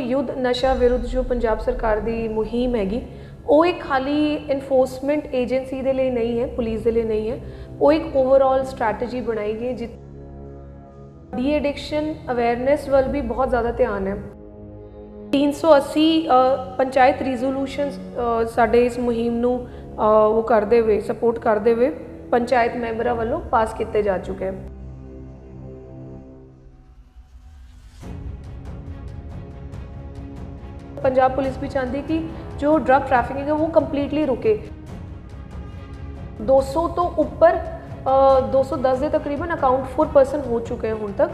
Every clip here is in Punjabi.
ਯੁੱਧ ਨਸ਼ਾ ਵਿਰੁੱਧ ਜੋ ਪੰਜਾਬ ਸਰਕਾਰ ਦੀ ਮੁਹਿੰਮ ਹੈਗੀ ਉਹ ਇੱਕ ਖਾਲੀ ਇਨਫੋਰਸਮੈਂਟ ਏਜੰਸੀ ਦੇ ਲਈ ਨਹੀਂ ਹੈ ਪੁਲਿਸ ਦੇ ਲਈ ਨਹੀਂ ਹੈ। ਉਹ ਇੱਕ ਓਵਰਆਲ ਸਟ੍ਰੈਟਜੀ ਬਣਾਈ ਗਈ ਜਿ ਡੀ ਐਡਿਕਸ਼ਨ ਅਵੇਅਰਨੈਸ ਵੱਲ ਵੀ ਬਹੁਤ ਜ਼ਿਆਦਾ ਧਿਆਨ ਹੈ। 380 ਅ, ਪੰਚਾਇਤ ਰਿਜ਼ੋਲੂਸ਼ਨਸ ਸਾਡੇ ਇਸ ਮੁਹਿੰਮ ਨੂੰ ਉਹ ਕਰਦੇ ਹੋਏ ਸਪੋਰਟ ਕਰਦੇ ਹੋਏ ਪੰਚਾਇਤ ਮੈਂਬਰਾਂ ਵੱਲੋਂ ਪਾਸ ਕੀਤੇ ਜਾ ਚੁੱਕੇ ਹਨ। पंजाब पुलिस भी चाहती है कि जो ड्रग ट्रैफिकिंग है वो कम्प्लीटली रुके 200 तो ऊपर अ, 210 ਦੇ ਤਕਰੀਬਨ ਅਕਾਊਂਟ 4% ਹੋ ਚੁੱਕੇ ਹਨ ਹੁਣ ਤੱਕ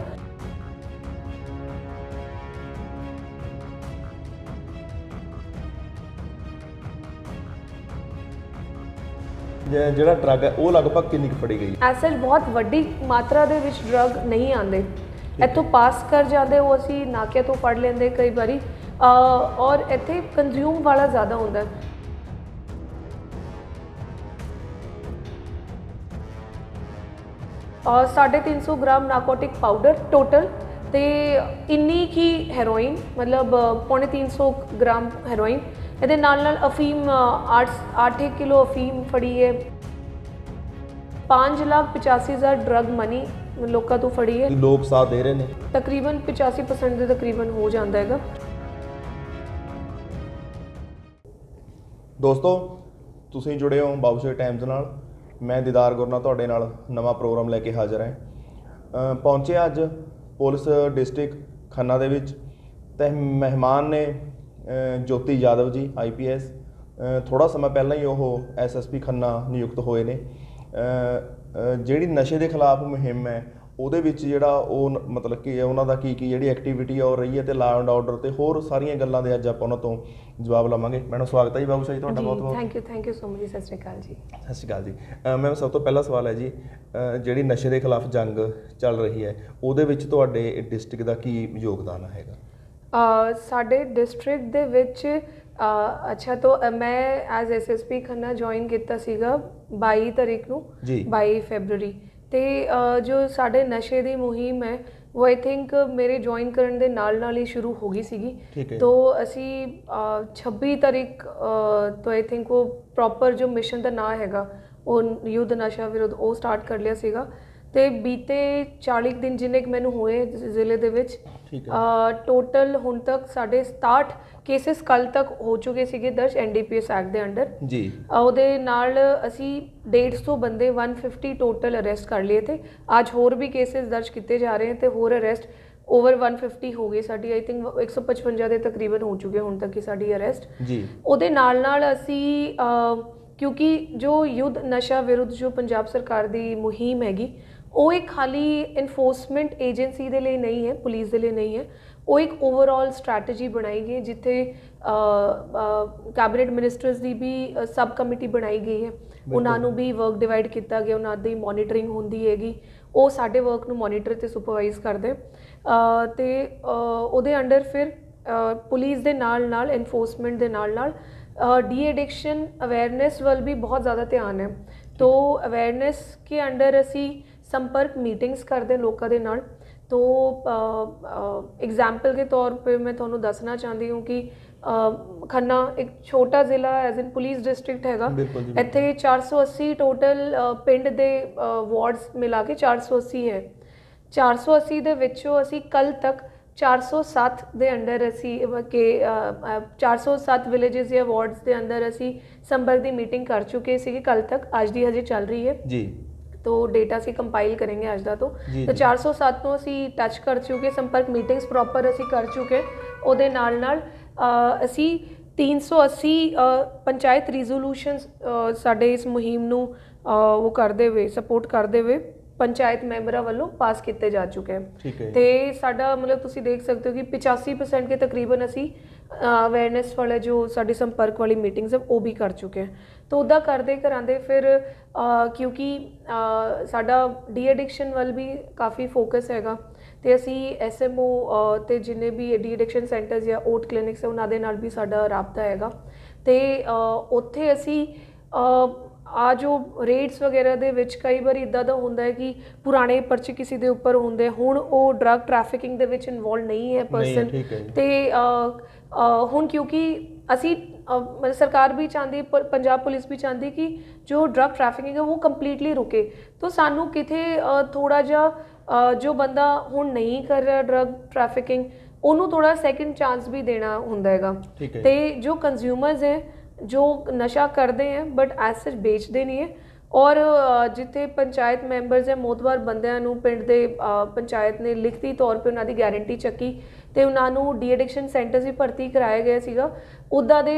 ਜ- ਜਿਹੜਾ ਡਰੱਗ ਹੈ ਉਹ ਲਗਭਗ ਕਿੰਨੀ ਕੁ ਫੜੀ ਗਈ ਐਸਲ ਬਹੁਤ ਵੱਡੀ ਮਾਤਰਾ ਦੇ ਵਿੱਚ ਡਰਗ ਨਹੀਂ ਆਉਂਦੇ ਇੱਥੋਂ ਪਾਸ ਕਰ ਜਾਂਦੇ ਉਹ ਅਸੀਂ ਨਾਕੇ ਤੋਂ ਫੜ ਲੈਂਦੇ ਕਈ ਵਾਰੀ ਅ, ਔਰ ਇੱਥੇ ਕੰਜ਼ਿਊਮ ਵਾਲਾ ਜ਼ਿਆਦਾ ਹੁੰਦਾ। ਹੈ ਔਰ 350 ਗ੍ਰਾਮ ਨਾਰਕੋਟਿਕ ਪਾਊਡਰ ਟੋਟਲ ਤੇ ਇੰਨੀ ਕੀ ਹੈਰੋਇਨ ਮਤਲਬ ਅ, ਪੌਣੇ 300 ਗ੍ਰਾਮ ਹੈਰੋਇਨ ਇਹਦੇ ਨਾਲ ਨਾਲ ਅਫੀਮ 8 8 ਕਿਲੋ ਅਫੀਮ ਫੜੀ ਹੈ 5 ਲੱਖ 85 ਹਜ਼ਾਰ ਡਰਗ ਮਨੀ ਲੋਕਾਂ ਤੋਂ ਫੜੀ ਹੈ ਲੋਕ ਸਾਥ ਦੇ ਰਹੇ ਨੇ। ਤਕਰੀਬਨ 85% ਦੇ ਤਕਰੀਬਨ ਹੋ ਜਾਂਦਾ ਹੈਗਾ। ਦੋਸਤੋ ਤੁਸੀਂ ਜੁੜੇ ਹੋ ਬਾਬੂਸ਼ੇ ਟਾਈਮਜ਼ ਨਾਲ। ਮੈਂ ਦੀਦਾਰ ਗੁਰਨਾ ਤੁਹਾਡੇ ਨਾਲ ਨਵਾਂ ਪ੍ਰੋਗਰਾਮ ਲੈ ਕੇ ਹਾਜ਼ਰ ਹਾਂ। ਅ, ਪਹੁੰਚੇ ਅੱਜ ਪੁਲਿਸ ਡਿਸਟ੍ਰਿਕਟ ਖੰਨਾ ਦੇ ਵਿੱਚ। ਤੇ ਮਹਿਮਾਨ ਨੇ ਜੋਤੀ ਯਾਦਵ ਜੀ ਆਈਪੀਐਸ ਥੋੜਾ ਸਮਾਂ ਪਹਿਲਾਂ ਹੀ ਉਹ ਐਸਐਸਪੀ ਖੰਨਾ ਨਿਯੁਕਤ ਹੋਏ ਨੇ। ਜਿਹੜੀ ਨਸ਼ੇ ਦੇ ਖਿਲਾਫ ਮੁਹਿੰਮ ਹੈ ਉਹਦੇ ਵਿੱਚ ਜਿਹੜਾ ਉਹ ਮਤਲਬ ਕਿ ਉਹਨਾਂ ਦਾ ਕੀ ਕੀ ਜਿਹੜੀ ਐਕਟੀਵਿਟੀ ਉਹ ਰਹੀ ਹੈ ਤੇ ਲਾ ਐਂਡ ਆਰਡਰ ਤੇ ਹੋਰ ਸਾਰੀਆਂ ਗੱਲਾਂ ਦੇ ਅੱਜ ਆਪਾਂ ਉਹਨਾਂ ਤੋਂ ਜਵਾਬ ਲਵਾਂਗੇ। ਮੈਡਮ ਸਵਾਗਤ ਹੈ ਜੀ ਬਾਬੂ ਜੀ ਤੁਹਾਡਾ ਬਹੁਤ ਬਹੁਤ thank you thank you so much ਸਤਿ ਸ਼੍ਰੀ ਅਕਾਲ ਜੀ। ਸਤਿ ਸ਼੍ਰੀ ਅਕਾਲ ਜੀ। ਮੈਮ ਸਭ ਤੋਂ ਪਹਿਲਾ ਸਵਾਲ ਹੈ ਜੀ ਜਿਹੜੀ ਨਸ਼ੇ ਦੇ ਖਿਲਾਫ ਜੰਗ ਚੱਲ ਰਹੀ ਹੈ ਉਹਦੇ ਵਿੱਚ ਤੁਹਾਡੇ ਡਿਸਟ੍ਰਿਕਟ ਦਾ ਕੀ ਯੋਗਦਾਨ ਹੈਗਾ? ਸਾਡੇ ਡਿਸਟ੍ਰਿਕਟ ਦੇ ਵਿੱਚ ਅੱਛਾ ਤੋਂ ਮੈਂ ਐਜ਼ ਐਸਐਸਪੀ ਖੰਨਾ ਜੁਆਇਨ ਕੀਤਾ ਸੀਗਾ 22 ਤਾਰੀਖ ਨੂੰ ਜੀ। 22 ਫੈਬਰੂਰੀ। ਤੇ ਜੋ ਸਾਡੇ ਨਸ਼ੇ ਦੀ ਮੁਹਿੰਮ ਹੈ ਉਹ ਆਈ ਥਿੰਕ ਮੇਰੇ ਜੁਆਇਨ ਕਰਨ ਦੇ ਨਾਲ ਨਾਲ ਹੀ ਸ਼ੁਰੂ ਹੋ ਗਈ ਸੀਗੀ। ਤੋ ਅਸੀਂ ਅ, 26 ਤਾਰੀਖ ਅ, ਤੋਂ ਆਈ ਥਿੰਕ ਉਹ ਪ੍ਰੋਪਰ ਜੋ ਮਿਸ਼ਨ ਦਾ ਨਾਂ ਹੈਗਾ ਉਹ ਯੁੱਧ ਨਸ਼ਾ ਵਿਰੁੱਧ ਉਹ ਸਟਾਰਟ ਕਰ ਲਿਆ ਸੀਗਾ। ਤੇ ਬੀਤੇ 40 ਦਿਨ ਜਿੰਨੇ ਕਿ ਮੈਨੂੰ ਹੋਏ ਜ਼ਿਲ੍ਹੇ ਦੇ ਵਿੱਚ ਟੋਟਲ ਹੁਣ ਤੱਕ ਸਾਡੇ 67 ਕੇਸਸ ਕੱਲ ਤੱਕ ਹੋ ਚੁੱਕੇ ਸੀਗੇ ਦਰਜ ਐਨਡੀਪੀਐਸ ਐਕਟ ਦੇ ਅੰਡਰ। ਜੀ। ਉਹਦੇ ਨਾਲ ਅਸੀਂ 150 ਬੰਦੇ 150 ਟੋਟਲ ਅਰੈਸਟ ਕਰ ਲਏ ਤੇ ਅੱਜ ਹੋਰ ਵੀ ਕੇਸਸ ਦਰਜ ਕੀਤੇ ਜਾ ਰਹੇ ਹਨ ਤੇ ਹੋਰ ਅਰੈਸਟ ਓਵਰ 150 ਹੋ ਗਏ ਸਾਡੀ ਆਈ ਥਿੰਕ 155 ਦੇ ਤਕਰੀਬਨ ਹੋ ਚੁੱਕੇ ਹੁਣ ਤੱਕ ਹੀ ਸਾਡੀ ਅਰੈਸਟ ਜੀ। ਉਹਦੇ ਨਾਲ ਨਾਲ ਅਸੀਂ ਕਿਉਂਕਿ ਜੋ ਯੁੱਧ ਨਸ਼ਾ ਵਿਰੁੱਧ ਜੋ ਪੰਜਾਬ ਸਰਕਾਰ ਦੀ ਮੁਹਿੰਮ ਹੈਗੀ ਉਹ ਇੱਕ ਖਾਲੀ ਇਨਫੋਰਸਮੈਂਟ ਏਜੰਸੀ ਦੇ ਲਈ ਨਹੀਂ ਹੈ ਪੁਲਿਸ ਦੇ ਲਈ ਨਹੀਂ ਹੈ। ਉਹ ਇੱਕ ਓਵਰਆਲ ਸਟ੍ਰੈਟਜੀ ਬਣਾਈ ਗਈ ਜਿੱਥੇ ਕੈਬਨਿਟ ਮਿਨਿਸਟਰਸ ਦੀ ਵੀ ਸਬ ਕਮੇਟੀ ਬਣਾਈ ਗਈ ਹੈ। ਉਹਨਾਂ ਨੂੰ ਵੀ ਵਰਕ ਡਿਵਾਈਡ ਕੀਤਾ ਗਿਆ ਉਹਨਾਂ ਦੀ ਮੋਨੀਟਰਿੰਗ ਹੁੰਦੀ ਹੈਗੀ। ਉਹ ਸਾਡੇ ਵਰਕ ਨੂੰ ਮੋਨੀਟਰ ਤੇ ਸੁਪਰਵਾਈਜ਼ ਕਰਦੇ। ਤੇ ਉਹਦੇ ਅੰਡਰ ਫਿਰ ਪੁਲਿਸ ਦੇ ਨਾਲ ਨਾਲ ਇਨਫੋਰਸਮੈਂਟ ਦੇ ਨਾਲ ਨਾਲ ਡੀ ਐਡਿਕਸ਼ਨ ਅਵੇਅਰਨੈਸ ਵੱਲ ਵੀ ਬਹੁਤ ਜ਼ਿਆਦਾ ਧਿਆਨ ਹੈ। ਤੋ ਅਵੇਅਰਨੈਸ ਕੇ ਅੰਡਰ ਅਸੀਂ ਸੰਪਰਕ ਮੀਟਿੰਗਸ ਕਰਦੇ ਲੋਕਾਂ ਦੇ ਨਾਲ। ਤੋ ਐਗਜ਼ਾਮਪਲ ਦੇ ਤੌਰ ਤੇ ਮੈਂ ਤੁਹਾਨੂੰ ਦੱਸਣਾ ਚਾਹੁੰਦੀ ਹਾਂ ਕਿ ਖੰਨਾ ਇੱਕ ਛੋਟਾ ਜ਼ਿਲ੍ਹਾ ਐਜ਼ ਇਨ ਪੁਲਿਸ ਡਿਸਟ੍ਰਿਕਟ ਹੈਗਾ। ਇੱਥੇ 480 ਟੋਟਲ ਪਿੰਡ ਦੇ ਵਾਰਡਸ ਮਿਲਾ ਕੇ 480 ਹੈ। 480 ਦੇ ਵਿੱਚੋਂ ਅਸੀਂ ਕੱਲ ਤੱਕ 407 ਦੇ ਅੰਡਰ ਅਸੀਂ ਕਿ 407 ਵਿਲੇजेस ਜਾਂ ਵਾਰਡਸ ਦੇ ਅੰਦਰ ਅਸੀਂ ਸੰਭਰ ਦੀ ਮੀਟਿੰਗ ਕਰ ਚੁੱਕੇ ਸੀਗੇ। ਕੱਲ ਤੱਕ ਅੱਜ ਦੀ ਹਜੇ ਚੱਲ ਰਹੀ ਹੈ। ਜੀ। ਤੋ ਡੇਟਾ ਅਸੀਂ ਕੰਪਾਈਲ ਕਰਾਂਗੇ ਅੱਜ ਦਾ ਤੋਂ ਤਾਂ ਜੀ। 407 ਨੂੰ ਅਸੀਂ ਟੱਚ ਕਰ ਚੁੱਕੇ ਸੰਪਰਕ ਮੀਟਿੰਗਸ ਪ੍ਰੋਪਰ ਅਸੀਂ ਕਰ ਚੁੱਕੇ ਉਹਦੇ ਨਾਲ ਨਾਲ ਅਸੀਂ 380 ਅਹ, ਪੰਚਾਇਤ ਰਿਜ਼ੋਲੂਸ਼ਨਸ ਸਾਡੇ ਇਸ ਮੁਹਿੰਮ ਨੂੰ ਉਹ ਕਰਦੇ ਹੋਏ ਸਪੋਰਟ ਕਰਦੇ ਹੋਏ ਪੰਚਾਇਤ ਮੈਂਬਰਾਂ ਵੱਲੋਂ ਪਾਸ ਕੀਤੇ ਜਾ ਚੁੱਕੇ ਹਨ। ਤੇ ਸਾਡਾ ਮਤਲਬ ਤੁਸੀਂ ਦੇਖ ਸਕਦੇ ਹੋ ਕਿ 85% ਕੇ ਤਕਰੀਬਨ ਅਸੀਂ ਅਵੇਅਰਨੈਸ ਵਾਲੇ ਜੋ ਸਾਡੀ ਸੰਪਰਕ ਵਾਲੀ ਮੀਟਿੰਗਸ ਹੈ ਉਹ ਵੀ ਕਰ ਚੁੱਕੇ ਹਾਂ। ਤਾਂ ਉਹਦਾ ਕਰਦੇ ਕਰਾਂਦੇ ਫਿਰ ਕਿਉਂਕਿ ਸਾਡਾ ਡੀ ਐਡਿਕਸ਼ਨ ਵੱਲ ਵੀ ਕਾਫੀ ਫੋਕਸ ਹੈਗਾ। ਤੇ ਅਸੀਂ ਐਸਐਮਓ ਤੇ ਜਿੰਨੇ ਵੀ ਡੀ ਐਡਿਕਸ਼ਨ ਸੈਂਟਰਸ ਜਾਂ ਓਟ ਕਲੀਨਿਕਸ ਹੈ ਉਹਨਾਂ ਦੇ ਨਾਲ ਵੀ ਸਾਡਾ ਰਾਬਤਾ ਹੈਗਾ। ਤੇ ਉੱਥੇ ਅਸੀਂ ਆ ਜੋ ਰੇਟਸ ਵਗੈਰਾ ਦੇ ਵਿੱਚ ਕਈ ਵਾਰ ਇਦਾਂ ਦਾ ਹੁੰਦਾ ਹੈ ਕਿ ਪੁਰਾਣੇ ਪਰਚੇ ਕਿਸੇ ਦੇ ਉੱਪਰ ਹੁੰਦੇ। ਹੁਣ ਉਹ ਡਰਗ ਟ੍ਰੈਫਿਕਿੰਗ ਦੇ ਵਿੱਚ ਇਨਵੋਲਵ ਨਹੀਂ ਹੈ ਪਰਸਨ। ਤੇ ਹੁਣ ਕਿਉਂਕਿ ਅਸੀਂ ਮਤਲਬ ਸਰਕਾਰ ਵੀ ਚਾਹੁੰਦੀ ਪੰਜਾਬ ਪੁਲਿਸ ਵੀ ਚਾਹੁੰਦੀ ਕਿ ਜੋ ਡਰਗ ਟ੍ਰੈਫਿਕਿੰਗ ਹੈ ਉਹ ਕੰਪਲੀਟਲੀ ਰੁਕੇ ਤਾਂ ਸਾਨੂੰ ਕਿਥੇ ਥੋੜਾ ਜਿਹਾ ਜੋ ਬੰਦਾ ਹੁਣ ਨਹੀਂ ਕਰ ਰਿਹਾ ਡਰਗ ਟ੍ਰੈਫਿਕਿੰਗ ਉਹਨੂੰ ਥੋੜਾ ਸੈਕਿੰਡ ਚਾਂਸ ਵੀ ਦੇਣਾ ਹੁੰਦਾ ਹੈਗਾ ਤੇ ਜੋ ਕੰਜ਼ਿਊਮਰਸ ਹੈ ਜੋ ਨਸ਼ਾ ਕਰਦੇ ਹੈ ਬਟ ਐਸ ਸੱਚ ਵੇਚਦੇ ਨਹੀਂ ਹੈ ਔਰ ਜਿੱਥੇ ਪੰਚਾਇਤ ਮੈਂਬਰਸ ਹੈ ਮੋਤਵਾਰ ਬੰਦਿਆਂ ਨੂੰ ਪਿੰਡ ਦੇ ਪੰਚਾਇਤ ਨੇ ਲਿਖਤੀ ਤੌਰ 'ਤੇ ਉਹਨਾਂ ਦੀ ਗਾਰੰਟੀ ਚੱਕੀ ਤੇ ਉਹਨਾਂ ਨੂੰ ਡੀ ਐਡਿਕਸ਼ਨ ਸੈਂਟਰਸ ਵੀ ਭਰਤੀ ਕਰਾਇਆ ਗਿਆ ਸੀਗਾ। ਉੱਦਾਂ ਦੇ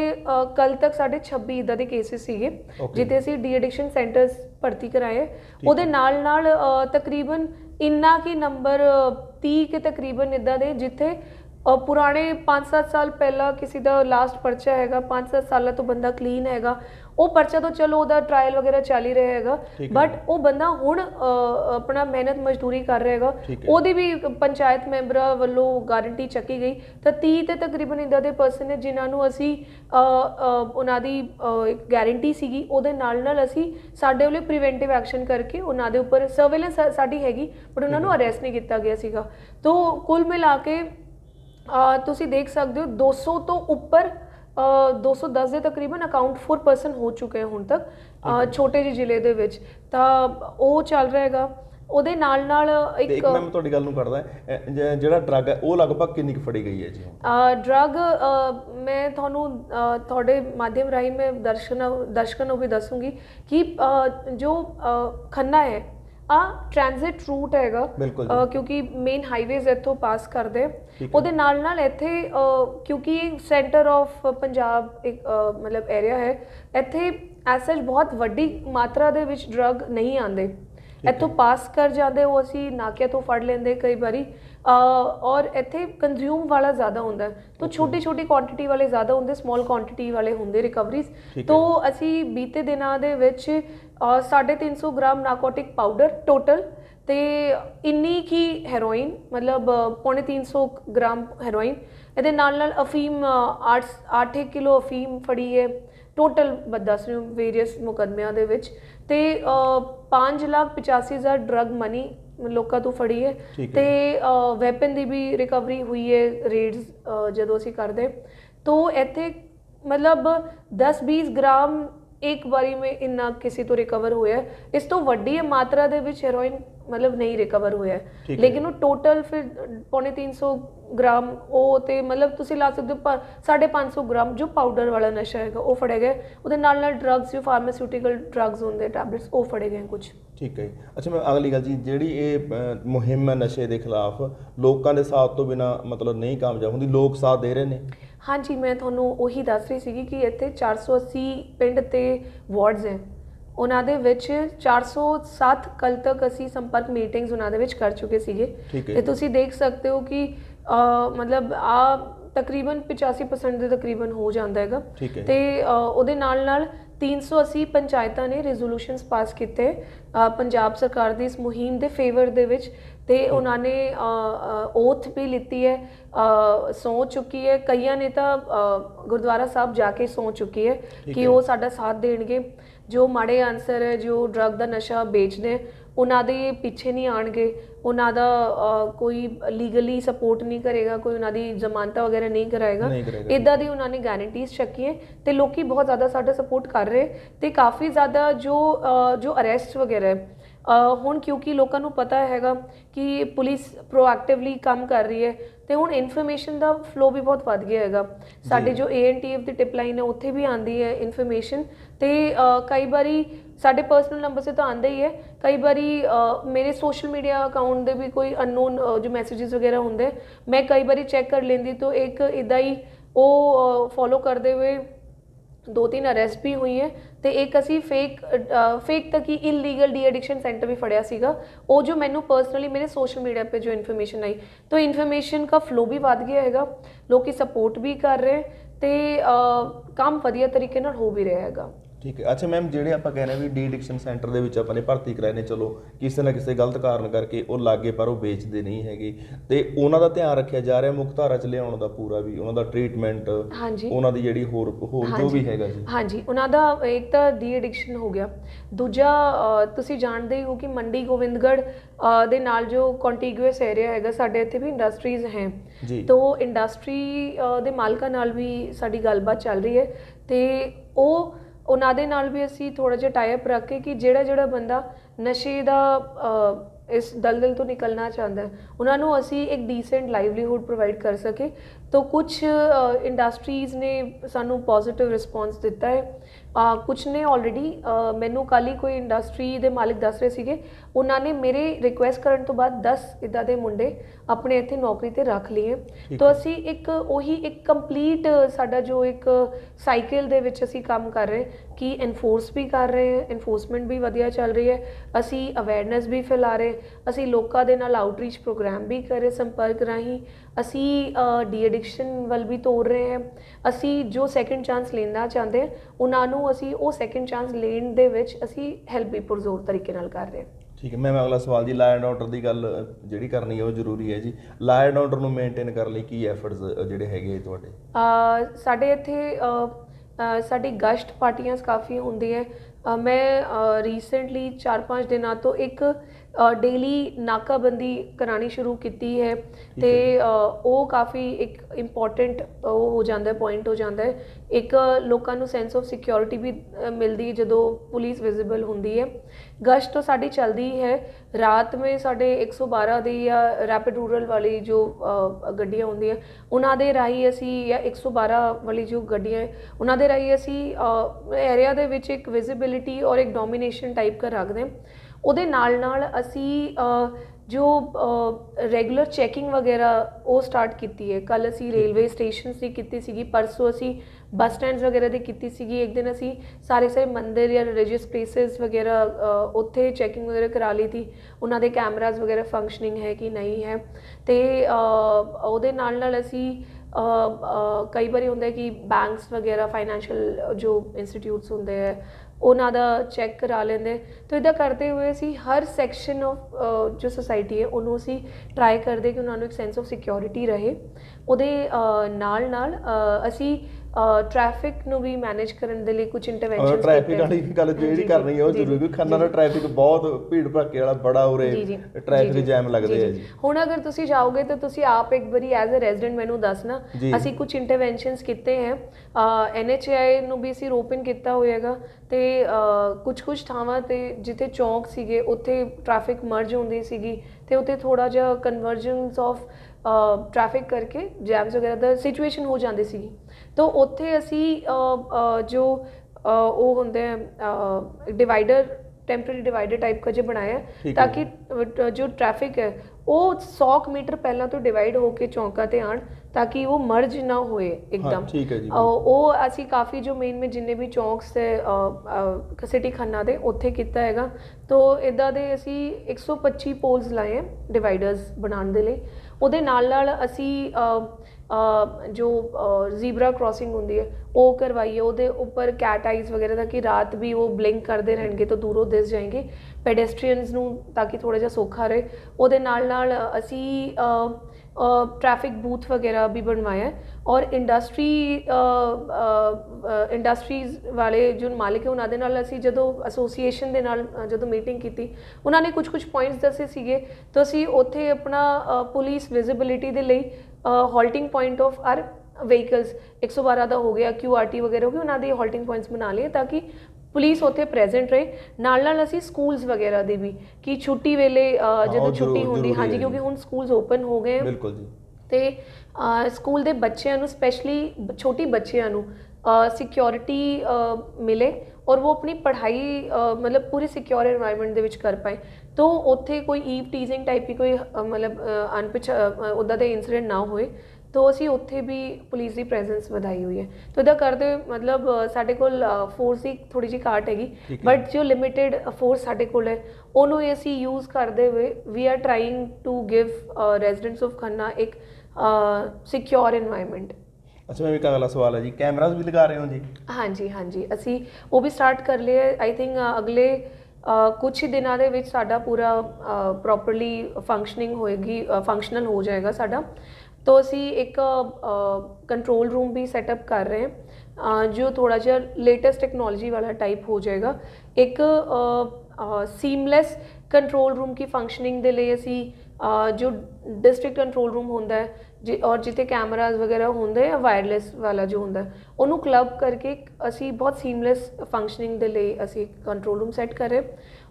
ਕੱਲ ਤੱਕ ਸਾਡੇ 26 ਇਦਾਂ ਦੇ ਕੇਸਿਸ ਸੀਗੇ. ਜਿੱਥੇ ਅਸੀਂ ਡੀ ਐਡਿਕਸ਼ਨ ਸੈਂਟਰਸ ਭਰਤੀ ਕਰਾਏ। ਉਹਦੇ ਨਾਲ ਨਾਲ ਤਕਰੀਬਨ ਇੰਨਾ ਕੀ ਨੰਬਰ 30 ਕੇ ਤਕਰੀਬਨ ਇਦਾਂ ਦੇ ਜਿੱਥੇ ਅ, ਪੁਰਾਣੇ 5-7 ਸਾਲ ਪਹਿਲਾਂ ਕਿਸੇ ਦਾ ਲਾਸਟ ਪਰਚਾ ਹੈਗਾ 5-7 ਸਾਲਾਂ ਤੋਂ ਬੰਦਾ ਕਲੀਨ ਹੈਗਾ। ਉਹ ਪਰਚਾ ਤਾਂ ਚਲੋ ਉਹਦਾ ਟ੍ਰਾਇਲ ਵਗੈਰਾ ਚੱਲ ਹੀ ਰਿਹਾ ਹੈਗਾ। ਬਟ ਉਹ ਬੰਦਾ ਹੁਣ ਆਪਣਾ ਮਿਹਨਤ ਮਜ਼ਦੂਰੀ ਕਰ ਰਿਹਾ ਹੈਗਾ। ਉਹਦੀ ਵੀ ਪੰਚਾਇਤ ਮੈਂਬਰਾਂ ਵੱਲੋਂ ਗਾਰੰਟੀ ਚੱਕੀ ਗਈ। ਤਾਂ 30 ਤੇ ਤਕਰੀਬਨ ਇਦਾਂ ਦੇ ਪਰਸਨ ਨੇ ਜਿਨ੍ਹਾਂ ਨੂੰ ਅਸੀਂ ਉਹਨਾਂ ਦੀ ਇੱਕ ਗਾਰੰਟੀ ਸੀਗੀ ਉਹਦੇ ਨਾਲ ਨਾਲ ਅਸੀਂ ਸਾਡੇ ਵੱਲੋਂ ਪ੍ਰੀਵੈਂਟਿਵ ਐਕਸ਼ਨ ਕਰਕੇ ਉਹਨਾਂ ਦੇ ਉੱਪਰ ਸਰਵੇਲੈਂਸ ਸਾਡੀ ਹੈਗੀ ਬਟ ਉਹਨਾਂ ਨੂੰ ਅਰੈਸਟ ਨਹੀਂ ਕੀਤਾ ਗਿਆ ਸੀਗਾ। ਤੋਂ ਕੁੱਲ ਮਿਲਾ ਕੇ ਤੁਸੀਂ ਦੇਖ ਸਕਦੇ ਹੋ 200 ਤੋਂ ਉੱਪਰ ਅ, 210 ਦੇ ਤਕਰੀਬਨ ਅਕਾਊਂਟ ਫੋਰ ਪਰਸਨ ਹੋ ਚੁੱਕੇ ਹੁਣ ਤੱਕ ਛੋਟੇ ਜਿਹੇ ਜ਼ਿਲ੍ਹੇ ਦੇ ਵਿੱਚ। ਤਾਂ ਉਹ ਚੱਲ ਰਿਹਾ ਹੈਗਾ। ਉਹਦੇ ਨਾਲ ਨਾਲ ਇੱਕ ਇੱਕ ਮੈਂ ਤੁਹਾਡੀ ਗੱਲ ਨੂੰ ਕਰਦਾ ਜਿਹੜਾ ਡਰੱਗ ਹੈ ਉਹ ਲਗਭਗ ਕਿੰਨੀ ਕੁ ਫੜੀ ਗਈ ਹੈ ਜੀ ਡਰਗ ਮੈਂ ਤੁਹਾਨੂੰ ਤੁਹਾਡੇ ਮਾਧਿਅਮ ਰਾਹੀਂ ਮੈਂ ਦਰਸ਼ਕਾਂ ਦਰਸ਼ਕਾਂ ਨੂੰ ਵੀ ਦੱਸੂਗੀ ਕਿ ਜੋ ਖੰਨਾ ਹੈ ਆ ਟ੍ਰਾਂਜ਼ਿਟ ਰੂਟ ਹੈਗਾ ਕਿਉਂਕਿ ਮੇਨ ਹਾਈਵੇਜ਼ ਇੱਥੋਂ ਪਾਸ ਕਰਦੇ। ਉਹਦੇ ਨਾਲ ਨਾਲ ਇੱਥੇ ਕਿਉਂਕਿ ਸੈਂਟਰ ਆਫ ਪੰਜਾਬ ਇੱਕ ਮਤਲਬ ਏਰੀਆ ਹੈ ਇੱਥੇ ਐਸਜ ਬਹੁਤ ਵੱਡੀ ਮਾਤਰਾ ਦੇ ਵਿੱਚ ਡਰਗ ਨਹੀਂ ਆਉਂਦੇ। ਇੱਥੋਂ ਪਾਸ ਕਰ ਜਾਂਦੇ ਉਹ ਅਸੀਂ ਨਾਕਿਆਂ ਤੋਂ ਫੜ ਲੈਂਦੇ ਕਈ ਵਾਰੀ। ਔਰ ਇੱਥੇ ਕੰਜ਼ਿਊਮ ਵਾਲਾ ਜ਼ਿਆਦਾ ਹੁੰਦਾ ਤਾਂ ਛੋਟੀ ਛੋਟੀ ਕੁਆਂਟੀਟੀ ਵਾਲੇ ਜ਼ਿਆਦਾ ਹੁੰਦੇ ਸਮਾਲ ਕੁਆਂਟੀਟੀ ਵਾਲੇ ਹੁੰਦੇ ਰਿਕਵਰੀਜ਼। ਤੋਂ ਅਸੀਂ ਬੀਤੇ ਦਿਨਾਂ ਦੇ ਵਿੱਚ ਅ, 350 ਗ੍ਰਾਮ ਨਾਰਕੋਟਿਕ ਪਾਊਡਰ ਟੋਟਲ ਤੇ ਇੰਨੀ ਕੀ ਹੈਰੋਇਨ ਮਤਲਬ ਅ, ਪੌਣੇ 300 ਗ੍ਰਾਮ ਹੈਰੋਇਨ ਇਹਦੇ ਨਾਲ ਨਾਲ ਅਫੀਮ 8 8 ਕਿਲੋ ਅਫੀਮ ਫੜੀ ਹੈ। ਟੋਟਲ ਦੱਸ ਰਹੀ ਹਾਂ ਵੇਰੀਅਸ ਮੁਕੱਦਮਿਆਂ ਦੇ ਵਿੱਚ। ਤੇ 5 ਲੱਖ 85 ਹਜ਼ਾਰ ਡਰਗ ਮਨੀ ਲੋਕਾਂ ਤੋਂ ਫੜੀ ਹੈ ਠੀਕ। ਤੇ ਵੈਪਨ ਦੀ ਵੀ ਰਿਕਵਰੀ ਹੋਈ ਹੈ ਰੇਡਸ ਜਦੋਂ ਅਸੀਂ ਕਰਦੇ ਤੋਂ ਇੱਥੇ ਮਤਲਬ 10-20 ਗ੍ਰਾਮ ਇੱਕ ਵਾਰੀ ਮੇ ਇੰਨਾ ਕਿਸੇ ਤੋਂ ਰਿਕਵਰ ਹੋਇਆ। ਇਸ ਤੋਂ ਵੱਡੀ ਹੈ ਮਾਤਰਾ ਦੇ ਵਿੱਚ ਹੈਰੋਇਨ ਮਤਲਬ ਨਹੀਂ ਰਿਕਵਰ ਹੋਇਆ। ਲੇਕਿਨ ਉਹ ਟੋਟਲ ਫਿਰ ਪੌਣੇ 300 ਗ੍ਰਾਮ ਉਹ ਤੇ ਮਤਲਬ ਤੁਸੀਂ ਲਾ ਸਕਦੇ ਹੋ ਪ- ਸਾਢੇ 500 ਗ੍ਰਾਮ ਜੋ ਪਾਊਡਰ ਵਾਲਾ ਨਸ਼ਾ ਹੈਗਾ ਉਹ ਫੜੇ ਗਏ ਉਹਦੇ ਨਾਲ ਨਾਲ ਡਰੱਗਸ ਜੋ ਫਾਰਮਾਸਿਊਟੀਕਲ ਡਰੱਗਸ ਹੁੰਦੇ ਟੈਬਲੇਟਸ ਉਹ ਫੜੇ ਗਏ ਕੁਝ ਠੀਕ ਹੈ। ਅੱਛਾ ਮੈਂ ਅਗਲੀ ਗੱਲ ਜੀ ਜਿਹੜੀ ਇਹ ਮੁਹਿੰਮ ਹੈ ਨਸ਼ੇ ਦੇ ਖਿਲਾਫ ਲੋਕਾਂ ਦੇ ਸਾਥ ਤੋਂ ਬਿਨਾ ਮਤਲਬ ਨਹੀਂ ਕਾਮਯਾਬ ਹੁੰਦੀ ਲੋਕ ਸਾਥ ਦੇ ਰਹੇ ਨੇ ਹਾਂਜੀ ਮੈਂ ਤੁਹਾਨੂੰ ਉਹੀ ਦੱਸ ਰਹੀ ਸੀਗੀ ਕਿ ਇੱਥੇ 480 ਪਿੰਡ ਤੇ ਵਾਰਡਸ ਹੈ। ਉਹਨਾਂ ਦੇ ਵਿੱਚ 407 ਕੱਲ ਤੱਕ ਅਸੀਂ ਸੰਪਰਕ ਮੀਟਿੰਗਸ ਉਹਨਾਂ ਦੇ ਵਿੱਚ ਕਰ ਚੁੱਕੇ ਸੀਗੇ। ਤੇ ਤੁਸੀਂ ਦੇਖ ਸਕਦੇ ਹੋ ਕਿ ਮਤਲਬ ਆ ਤਕਰੀਬਨ 85% ਦੇ ਤਕਰੀਬਨ ਹੋ ਜਾਂਦਾ ਹੈਗਾ। ਤੇ ਉਹਦੇ ਨਾਲ ਨਾਲ 380 ਪੰਚਾਇਤਾਂ ਨੇ ਰੈਜ਼ੋਲੂਸ਼ਨਸ ਪਾਸ ਕੀਤੇ ਪੰਜਾਬ ਸਰਕਾਰ ਦੀ ਇਸ ਮੁਹਿੰਮ ਦੇ ਫੇਵਰ ਦੇ ਵਿੱਚ ਤੇ ਉਹਨਾਂ ਨੇ ਓਥ ਵੀ ਲਿੱਤੀ ਹੈ ਸਹੁੰ ਚੁੱਕੀ ਹੈ ਕਈਆਂ ਨੇ ਤਾਂ ਗੁਰਦੁਆਰਾ ਸਾਹਿਬ ਜਾ ਕੇ ਸਹੁੰ ਚੁੱਕੀ ਹੈ ਕਿ। ਉਹ ਸਾਡਾ ਸਾਥ ਦੇਣਗੇ ਜੋ ਮਾੜੇ ਆਨਸਰ ਹੈ ਜੋ ਡਰਗ ਦਾ ਨਸ਼ਾ ਵੇਚਦੇ ਉਹਨਾਂ ਦੇ ਪਿੱਛੇ ਨਹੀਂ ਆਣਗੇ ਉਹਨਾਂ ਦਾ ਕੋਈ ਲੀਗਲੀ ਸਪੋਰਟ ਨਹੀਂ ਕਰੇਗਾ ਕੋਈ ਉਹਨਾਂ ਦੀ ਜ਼ਮਾਨਤਾਂ ਵਗੈਰਾ ਨਹੀਂ ਕਰਾਏਗਾ। ਇਦਾਂ ਦੀ ਉਹਨਾਂ ਨੇ ਗਾਰੰਟੀਜ਼ ਚੱਕੀਆਂ ਤੇ ਲੋਕੀ ਬਹੁਤ ਜ਼ਿਆਦਾ ਸਾਡਾ ਸਪੋਰਟ ਕਰ ਰਹੇ ਤੇ ਕਾਫੀ ਜ਼ਿਆਦਾ ਜੋ ਜੋ ਅਰੈਸਟ ਵਗੈਰਾ ਹੈ ਹੁਣ ਕਿਉਂਕਿ ਲੋਕਾਂ ਨੂੰ ਪਤਾ ਹੈਗਾ ਕਿ ਪੁਲਿਸ ਪ੍ਰੋਐਕਟਿਵਲੀ ਕੰਮ ਕਰ ਰਹੀ ਹੈ ਤੇ ਹੁਣ ਇਨਫੋਰਮੇਸ਼ਨ ਦਾ ਫਲੋ ਵੀ ਬਹੁਤ ਵੱਧ ਗਿਆ ਹੈਗਾ। ਸਾਡੇ ਜੋ। ਏਐਨਟੀਐਫ ਦੀ ਟਿਪ ਲਾਈਨ ਹੈ ਉੱਥੇ ਵੀ ਆਂਦੀ ਹੈ ਇਨਫੋਰਮੇਸ਼ਨ ਤੇ ਕਈ ਵਾਰੀ ਸਾਡੇ ਪਰਸਨਲ ਨੰਬਰ ਸੇ ਤਾਂ ਆਂਦਾ ਹੀ ਹੈ। ਕਈ ਵਾਰੀ ਮੇਰੇ ਸੋਸ਼ਲ ਮੀਡੀਆ ਅਕਾਊਂਟ ਦੇ ਵੀ ਕੋਈ ਅਨਨੋਨ ਜੋ ਮੈਸੇजेस ਵਗੈਰਾ ਹੁੰਦੇ ਮੈਂ ਕਈ ਵਾਰੀ ਚੈੱਕ ਕਰ ਲੈਂਦੀ ਤਾਂ ਇੱਕ ਇਦਾਂ ਹੀ ਉਹ ਫੋਲੋ ਕਰਦੇ ਹੋਏ ਦੋ ਤਿੰਨ ਅਰੈਸਟ ਵੀ ਹੋਈ ਹੈ। ਤੇ ਇੱਕ ਅਸੀਂ ਫੇਕ ਫੇਕ ਤਾਂ ਕੀ ਇਲੀਗਲ ਡੀ ਐਡਿਕਸ਼ਨ ਸੈਂਟਰ ਵੀ ਫੜਿਆ ਸੀਗਾ। ਉਹ ਜੋ ਮੈਨੂੰ ਪਰਸਨਲੀ ਮੇਰੇ ਸੋਸ਼ਲ ਮੀਡੀਆ 'ਤੇ ਜੋ ਇਨਫੋਰਮੇਸ਼ਨ ਆਈ, ਤਾਂ ਇਨਫੋਰਮੇਸ਼ਨ ਦਾ ਫਲੋ ਵੀ ਵੱਧ ਗਿਆ ਹੈਗਾ। ਲੋਕੀ ਸਪੋਰਟ ਵੀ ਕਰ ਰਹੇ ਤੇ ਕੰਮ ਵਧੀਆ ਤਰੀਕੇ ਨਾਲ ਹੋ ਵੀ ਰਿਹਾ ਹੈਗਾ। ਠੀਕ ਹੈ। ਅੱਛਾ ਮੈਮ ਜਿਹੜੇ ਆਪਾਂ ਕਹਿੰਦੇ ਵੀ ਡੀ ਐਡਿਕਸ਼ਨ ਸੈਂਟਰ ਦੇ ਵਿੱਚ ਆਪਾਂ ਨੇ ਭਰਤੀ ਕਰਾਏ ਨੇ ਚਲੋ ਕਿਸੇ ਨਾ ਕਿਸੇ ਗਲਤ ਕਾਰਨ ਕਰਕੇ ਉਹ ਲਾਗੇ ਪਰ ਉਹ ਵੇਚਦੇ ਨਹੀਂ ਹੈਗੇ। ਤੇ ਉਹਨਾਂ ਦਾ ਧਿਆਨ ਰੱਖਿਆ ਜਾ ਰਿਹਾ ਮੁੱਖ ਧਾਰਾ ਚ ਲਿਆਉਣ ਦਾ ਪੂਰਾ ਵੀ ਉਹਨਾਂ ਦਾ ਟ੍ਰੀਟਮੈਂਟ ਉਹਨਾਂ ਦੀ ਜਿਹੜੀ ਹੋਰ ਹੋਰ ਜੋ ਵੀ ਹੈਗਾ ਜੀ। ਹਾਂਜੀ ਉਹਨਾਂ ਦਾ ਇੱਕ ਤਾਂ ਡੀ ਐਡਿਕਸ਼ਨ ਹੋ ਗਿਆ। ਦੂਜਾ ਤੁਸੀਂ ਜਾਣਦੇ ਹੀ ਹੋ ਕਿ ਮੰਡੀ ਗੋਬਿੰਦਗੜ੍ਹ ਅ, ਦੇ ਨਾਲ ਜੋ ਕੰਟੀਗੂਅਸ ਏਰੀਆ ਹੈਗਾ ਸਾਡੇ ਇੱਥੇ ਵੀ ਇੰਡਸਟਰੀਜ਼ ਹੈ। ਤੋ ਇੰਡਸਟਰੀ ਦੇ ਮਾਲਕਾਂ ਨਾਲ ਵੀ ਸਾਡੀ ਗੱਲਬਾਤ ਚੱਲ ਰਹੀ ਹੈ। ਤੇ ਉਹ ਉਹਨਾਂ ਦੇ ਨਾਲ ਵੀ ਅਸੀਂ ਥੋੜਾ ਜਿਹਾ ਟਾਈ ਅਪ ਰੱਖ ਕੇ ਕਿ ਜਿਹੜਾ ਜਿਹੜਾ ਬੰਦਾ ਨਸ਼ੇ ਦਾ ਇਸ ਦਲਦਲ ਤੋਂ ਨਿਕਲਣਾ ਚਾਹੁੰਦਾ ਉਹਨਾਂ ਨੂੰ ਅਸੀਂ ਇੱਕ ਡੀਸੈਂਟ ਲਾਈਵਲੀਹੁੱਡ ਪ੍ਰੋਵਾਈਡ ਕਰ ਸਕੇ। ਤੋ ਕੁਝ ਇੰਡਸਟਰੀਜ਼ ਨੇ ਸਾਨੂੰ ਪੋਜ਼ਿਟਿਵ ਰਿਸਪੌਂਸ ਦਿੱਤਾ ਹੈ। ਕੁਝ ਨੇ ਆਲਰੇਡੀ ਮੈਨੂੰ ਕੱਲ੍ਹ ਹੀ ਕੋਈ ਇੰਡਸਟਰੀ ਦੇ ਮਾਲਿਕ ਦੱਸ ਰਹੇ ਸੀਗੇ। ਉਹਨਾਂ ਨੇ ਮੇਰੇ ਰਿਕੁਐਸਟ ਕਰਨ ਤੋਂ ਬਾਅਦ 10 ਇਦਾਂ ਦੇ ਮੁੰਡੇ ਆਪਣੇ ਇੱਥੇ ਨੌਕਰੀ ਤੇ ਰੱਖ ਲਏ ਠੀਕ ਤੋ। ਅਸੀਂ ਇੱਕ ਉਹੀ ਇੱਕ ਕੰਪਲੀਟ ਸਾਡਾ ਜੋ ਇੱਕ ਸਾਈਕਲ ਦੇ ਵਿੱਚ ਅਸੀਂ ਕੰਮ ਕਰ ਰਹੇ। ਕਿ ਐਨਫੋਰਸ ਵੀ ਕਰ ਰਹੇ ਹਾਂ ਐਨਫੋਰਸਮੈਂਟ ਵੀ ਵਧੀਆ ਚੱਲ ਰਹੀ ਹੈ ਅਸੀਂ ਅਵੇਅਰਨੈਸ ਵੀ ਫੈਲਾ ਰਹੇ ਅਸੀਂ ਲੋਕਾਂ ਦੇ ਨਾਲ ਆਊਟਰੀਚ ਪ੍ਰੋਗਰਾਮ ਵੀ ਕਰ ਰਹੇ ਸੰਪਰਕ ਰਾਹੀਂ ਅਸੀਂ ਡੀ ਐਡਿਕਸ਼ਨ ਵੱਲ ਵੀ ਤੋਰ ਰਹੇ ਹਾਂ ਅਸੀਂ ਜੋ ਸੈਕੰਡ ਚਾਂਸ ਲੈਣਾ ਚਾਹੁੰਦੇ ਉਹਨਾਂ ਨੂੰ ਅਸੀਂ ਉਹ ਸੈਕੰਡ ਚਾਂਸ ਲੈਣ ਦੇ ਵਿੱਚ ਅਸੀਂ ਹੈਲਪ ਵੀ ਪੁਰਜ਼ੋਰ ਤਰੀਕੇ ਨਾਲ ਕਰ ਰਹੇ ਹਾਂ। ਠੀਕ ਹੈ ਮੈਮ ਅਗਲਾ ਸਵਾਲ ਜੀ ਲਾ ਐਂਡ ਆਰਡਰ ਦੀ ਗੱਲ ਜਿਹੜੀ ਕਰਨੀ ਹੈ ਉਹ ਜ਼ਰੂਰੀ ਹੈ ਜੀ। ਲਾ ਐਂਡ ਆਰਡਰ ਨੂੰ ਮੇਨਟੇਨ ਕਰਨ ਲਈ ਕੀ ਐਫਰਟਸ ਜਿਹੜੇ ਹੈਗੇ ਤੁਹਾਡੇ? ਸਾਡੇ ਇੱਥੇ ਸਾਡੀ ਗਸ਼ਟ ਪਾਰਟੀਆਂ ਕਾਫੀ ਹੁੰਦੀ ਹੈ। ਅ, ਮੈਂ ਰੀਸੈਂਟਲੀ 4-5 ਦਿਨਾਂ ਤੋਂ ਇੱਕ ਡੇਲੀ ਨਾਕਾਬੰਦੀ ਕਰਾਣੀ ਸ਼ੁਰੂ ਕੀਤੀ ਹੈ ਤੇ ਉਹ ਕਾਫੀ ਇੱਕ ਇੰਪੋਰਟੈਂਟ ਉਹ ਹੋ ਜਾਂਦਾ ਪੁਆਇੰਟ ਹੋ ਜਾਂਦਾ ਹੈ ਇੱਕ ਲੋਕਾਂ ਨੂੰ ਸੈਂਸ ਆਫ ਸਿਕਿਉਰਿਟੀ ਵੀ ਮਿਲਦੀ ਹੈ ਜਦੋਂ ਪੁਲਿਸ ਵਿਜ਼ੀਬਲ ਹੁੰਦੀ ਹੈ। ਗਸ਼ਤ ਤਾਂ ਸਾਡੀ ਚੱਲਦੀ ਹੈ ਰਾਤ ਮੇ ਸਾਡੇ 112 ਦੀ ਜਾਂ ਰੈਪਿਡ ਰੂਰਲ ਵਾਲੀ ਜੋ ਗੱਡੀਆਂ ਹੁੰਦੀਆਂ ਉਹਨਾਂ ਦੇ ਰਾਹੀਂ ਅਸੀਂ ਜਾਂ 112 ਵਾਲੀ ਜੋ ਗੱਡੀਆਂ ਹੈ, ਉਹਨਾਂ ਦੇ ਰਾਹੀਂ ਅਸੀਂ ਏਰੀਆ ਦੇ ਵਿੱਚ ਇੱਕ ਵਿਜ਼ਿਬਿਲਿਟੀ ਔਰ ਇੱਕ ਡੋਮੀਨੇਸ਼ਨ ਟਾਈਪ ਕਰ ਰੱਖਦੇ ਹਾਂ। ਉਹਦੇ ਨਾਲ ਨਾਲ ਅਸੀਂ ਜੋ ਰੈਗੂਲਰ ਚੈਕਿੰਗ ਵਗੈਰਾ ਉਹ ਸਟਾਰਟ ਕੀਤੀ ਹੈ। ਕੱਲ ਅਸੀਂ ਰੇਲਵੇ ਸਟੇਸ਼ਨਸ ਦੀ ਕੀਤੀ ਸੀਗੀ ਪਰਸੋਂ ਅਸੀਂ ਬੱਸ ਸਟੈਂਡਸ ਵਗੈਰਾ ਦੀ ਕੀਤੀ ਸੀਗੀ। ਇੱਕ ਦਿਨ ਅਸੀਂ ਸਾਰੇ ਸਾਰੇ ਮੰਦਿਰ ਜਾਂ ਰਿਲੀਜੀਅਸ ਪਲੇਸਸ ਵਗੈਰਾ ਉੱਥੇ ਚੈਕਿੰਗ ਵਗੈਰਾ ਕਰਾ ਲਈ ਤੀ ਉਹਨਾਂ ਦੇ ਕੈਮਰਾਜ਼ ਵਗੈਰਾ ਫੰਕਸ਼ਨਿੰਗ ਹੈ ਕਿ ਨਹੀਂ ਹੈ। ਤੇ ਉਹਦੇ ਨਾਲ ਨਾਲ ਅਸੀਂ ਕਈ ਵਾਰੀ ਹੁੰਦਾ ਹੈ ਕਿ ਬੈਂਕਸ ਵਗੈਰਾ ਫਾਈਨੈਂਸ਼ੀਅਲ ਜੋ ਇੰਸਟੀਟਿਊਟਸ ਹੁੰਦੇ ਹੈ ਉਹਨਾਂ ਦਾ ਚੈੱਕ ਕਰਾ ਲੈਂਦੇ। ਤਾਂ ਇਦਾਂ ਕਰਦੇ ਹੋਏ ਅਸੀਂ ਹਰ ਸੈਕਸ਼ਨ ਆਫ ਜੋ ਸੋਸਾਇਟੀ ਹੈ, ਉਹਨੂੰ ਅਸੀਂ ਟਰਾਈ ਕਰਦੇ ਕਿ ਉਹਨਾਂ ਨੂੰ ਇੱਕ ਸੈਂਸ ਆਫ ਸਿਕਿਉਰਿਟੀ ਰਹੇ। ਉਹਦੇ ਨਾਲ ਨਾਲ ਅਸੀਂ ਟ੍ਰੈਫਿਕ ਨੂੰ ਵੀ ਮੈਨੇਜ ਕਰਨ ਦੇ ਲਈ ਕੁਝ ਇੰਟਰਵੈਂਸ਼ਨਸ ਟ੍ਰੈਫਿਕ ਵਾਲੀ ਗੱਲ ਜਿਹੜੀ ਕਰਨੀ ਹੈ ਉਹ ਜ਼ਰੂਰੀ ਕਿਉਂਕਿ ਖੰਨਾ ਦਾ ਟ੍ਰੈਫਿਕ ਬਹੁਤ ਭੀੜ ਭੜੱਕੇ ਵਾਲਾ ਬੜਾ ਉਰੇ ਟ੍ਰੈਫਿਕ ਜੈਮ ਲੱਗਦੇ ਆ ਜੀ। ਹੁਣ ਅਗਰ ਤੁਸੀਂ ਜਾਓਗੇ ਤਾਂ ਤੁਸੀਂ ਆਪ ਇੱਕ ਵਾਰੀ ਐਜ਼ ਅ ਰੈਜ਼ੀਡੈਂਟ ਮੈਨੂੰ ਦੱਸਣਾ। ਅਸੀਂ ਕੁਝ ਇੰਟਰਵੈਂਸ਼ਨਸ ਕੀਤੇ ਹੈ ਐਨਐਚਆਈ ਨੂੰ ਵੀ ਅਸੀਂ ਰੋਪਨ ਕੀਤਾ ਹੋਏਗਾ ਤੇ ਕੁਝ ਕੁਝ ਥਾਵਾਂ ਤੇ ਜਿੱਥੇ ਚੌਂਕ ਸੀਗੇ ਉੱਥੇ ਟ੍ਰੈਫਿਕ ਮਰਜ ਹੁੰਦੀ ਸੀਗੀ ਤੇ ਉੱਥੇ ਥੋੜਾ ਜਿਹਾ ਕਨਵਰਜੈਂਸ ਆਫ ਟ੍ਰੈਫਿਕ ਕਰਕੇ ਜੈਮਸ ਵਗੈਰਾ ਦਾ ਸਿਚੁਏਸ਼ਨ ਹੋ ਜਾਂਦੇ ਸੀ ਤਾਂ ਉੱਥੇ ਅਸੀਂ ਜੋ ਉਹ ਹੁੰਦੇ ਡਿਵਾਈਡਰ ਟੈਂਪਰੇਰੀ ਡਿਵਾਈਡਰ ਟਾਈਪ ਦਾ ਜੇ ਬਣਾਇਆ ਤਾਂ ਕਿ ਜੋ ਟ੍ਰੈਫਿਕ ਹੈ ਉਹ 100 ਮੀਟਰ ਪਹਿਲਾਂ ਤੋਂ ਡਿਵਾਈਡ ਹੋ ਕੇ ਚੌਂਕਾ ਤੇ ਆਣ ਤਾਂ ਕਿ ਉਹ ਮਰਜ ਨਾ ਹੋਏ ਇੱਕਦਮ। ਉਹ ਅਸੀਂ ਕਾਫੀ ਜੋ ਮੇਨ ਮੇ ਜਿੰਨੇ ਵੀ ਚੌਂਕਸ ਤੇ ਸਿਟੀ ਖੰਨਾ ਦੇ ਉੱਥੇ ਕੀਤਾ ਹੈਗਾ। ਤੋਂ ਇਦਾਂ ਦੇ ਅਸੀਂ 125 ਪੋਲਸ ਲਾਏ ਹੈ ਡਿਵਾਈਡਰਸ ਬਣਾਉਣ ਦੇ ਲਈ। ਉਹਦੇ ਨਾਲ ਨਾਲ ਅਸੀਂ ਜੋ ਜ਼ੀਬਰਾ ਕ੍ਰਾਸਿੰਗ ਹੁੰਦੀ ਹੈ, ਉਹ ਕਰਵਾਈਏ। ਉਹਦੇ ਉੱਪਰ ਕੈਟ ਆਈਜ਼ ਵਗੈरह ਤਾਂ ਕਿ ਰਾਤ ਵੀ ਉਹ ਬਲਿੰਕ ਕਰਦੇ ਰਹਿਣਗੇ ਤਾਂ ਦੂਰੋਂ ਦਿਸ ਜਾਣਗੇ ਪੈਡੈਸਟਰੀਅਨਸ ਨੂੰ ਤਾਂ ਕਿ ਥੋੜਾ ਜਿਹਾ ਸੌਖਾ ਰਹੇ। ਉਹਦੇ ਨਾਲ ਨਾਲ ਅਸੀਂ ट्रैफिक ਬੂਥ ਵਗੈਰਾ ਵੀ ਬਣਵਾਇਆ हैं ਔਰ ਇੰਡਸਟਰੀ ਇੰਡਸਟਰੀਜ਼ ਵਾਲੇ ਜੋ ਮਾਲਕ ਹੈ ਉਹਨਾਂ ਦੇ ਨਾਲ ਅਸੀਂ ਜਦੋਂ ਐਸੋਸੀਏਸ਼ਨ ਦੇ ਨਾਲ ਜਦੋਂ ਮੀਟਿੰਗ ਕੀਤੀ ਉਹਨਾਂ ਨੇ ਕੁਝ ਕੁਝ ਪੁਆਇੰਟਸ ਦੱਸੇ ਸੀਗੇ ਤਾਂ ਅਸੀਂ ਉੱਥੇ ਆਪਣਾ ਪੁਲਿਸ ਵਿਜ਼ਿਬਿਲਿਟੀ ਦੇ ਲਈ halting point of our vehicles 112 ਦਾ ਹੋ ਗਿਆ QRT ਵਗੈਰਾ ਹੋ ਗਈ ਉਹਨਾਂ ਦੇ ਹਾਲਟਿੰਗ ਪੁਆਇੰਟਸ ਬਣਾ ਲਏ ਤਾਂ ਕਿ ਪੁਲਿਸ ਉੱਥੇ ਪ੍ਰੈਜ਼ੈਂਟ ਰਹੇ। ਨਾਲ ਨਾਲ ਅਸੀਂ ਸਕੂਲਸ ਵਗੈਰਾ ਦੇ ਵੀ ਕਿ ਛੁੱਟੀ ਵੇਲੇ ਜਦੋਂ ਛੁੱਟੀ ਹੁੰਦੀ ਹਾਂਜੀ ਕਿਉਂਕਿ ਹੁਣ ਸਕੂਲਸ ਓਪਨ ਹੋ ਗਏ। ਬਿਲਕੁਲ ਜੀ। ਤੇ ਸਕੂਲ ਦੇ ਬੱਚਿਆਂ ਨੂੰ ਸਪੈਸ਼ਲੀ ਛੋਟੀ ਬੱਚਿਆਂ ਨੂੰ ਸਿਕਿਉਰਿਟੀ ਮਿਲੇ ਔਰ ਉਹ ਆਪਣੀ ਪੜ੍ਹਾਈ ਮਤਲਬ ਪੂਰੀ ਸਿਕਿਉਰ এনवायरमेंट ਦੇ ਵਿੱਚ ਕਰ ਪਾਏ। ਤੋਂ ਉੱਥੇ ਕੋਈ ਈਵ ਟੀਜ਼ਿੰਗ ਟਾਈਪ ਦੀ ਕੋਈ ਮਤਲਬ ਅਨਪਛ ਉਦਾਂ ਦੇ ਇਨਸੀਡੈਂਟ ਨਾ ਹੋਏ। ਤੋ ਅਸੀਂ ਉੱਥੇ ਵੀ ਪੁਲਿਸ ਦੀ ਪ੍ਰੈਜ਼ੈਂਸ ਵਧਾਈ ਹੋਈ ਹੈ। ਤੋ ਇਹਦਾ ਕਰਦੇ ਹੋਏ ਮਤਲਬ ਸਾਡੇ ਕੋਲ ਫੋਰਸ ਦੀ ਥੋੜੀ ਜੀ ਘਾਟ ਹੈਗੀ। ਬਟ ਜੋ ਲਿਮਿਟਿਡ ਫੋਰਸ ਸਾਡੇ ਕੋਲ ਹੈ ਉਹਨੂੰ ਹੀ ਅਸੀਂ ਯੂਜ਼ ਕਰਦੇ ਹੋਏ we are trying to give residents of Khanna ਇੱਕ ਸਿਕਿਓਰ এনवायरमेंट ਅੱਛਾ ਮੈਂ ਇੱਕ ਅਗਲਾ ਸਵਾਲ ਹੈ ਜੀ। ਕੈਮਰਾਜ਼ ਵੀ ਲਗਾ ਰਹੇ ਹੋ ਜੀ? ਹਾਂਜੀ ਹਾਂਜੀ। ਅਸੀਂ ਉਹ ਵੀ ਸਟਾਰਟ ਕਰ ਲਿਆ ਆਈ ਥਿੰਕ ਅਗਲੇ ਕੁਝ ਦਿਨਾਂ ਦੇ ਵਿੱਚ ਸਾਡਾ ਪੂਰਾ ਪ੍ਰੋਪਰਲੀ ਫੰਕਸ਼ਨਿੰਗ ਹੋਏਗੀ ਫੰਕਸ਼ਨਲ ਹੋ ਜਾਏਗਾ ਸਾਡਾ। ਤੋ ਅਸੀਂ ਇੱਕ ਕੰਟਰੋਲ ਰੂਮ ਵੀ ਸੈਟਅਪ ਕਰ ਰਹੇ ਹਾਂ। ਜੋ ਥੋੜਾ ਜਿਹਾ ਲੇਟੈਸਟ ਟੈਕਨੋਲੋਜੀ ਵਾਲਾ ਟਾਈਪ ਹੋ ਜਾਏਗਾ। ਇੱਕ ਸੀਮਲੈਸ ਕੰਟਰੋਲ ਰੂਮ ਕੀ ਫੰਕਸ਼ਨਿੰਗ ਦੇ ਲਈ ਅਸੀਂ ਜੋ ਡਿਸਟ੍ਰਿਕਟ ਕੰਟਰੋਲ ਰੂਮ ਹੁੰਦਾ ਹੈ, ਜਿ, ਔਰ ਜਿੱਥੇ ਕੈਮਰਾਜ਼ ਵਗੈਰਾ ਹੁੰਦੇ ਆ ਵਾਇਰਲੈਸ ਵਾਲਾ ਜੋ ਹੁੰਦਾ, ਉਹਨੂੰ ਕਲੱਬ ਕਰਕੇ ਅਸੀਂ ਬਹੁਤ ਸੀਮਲੈਸ ਫੰਕਸ਼ਨਿੰਗ ਦੇ ਲਈ ਅਸੀਂ ਕੰਟਰੋਲ ਰੂਮ ਸੈੱਟ ਕਰ ਰਹੇ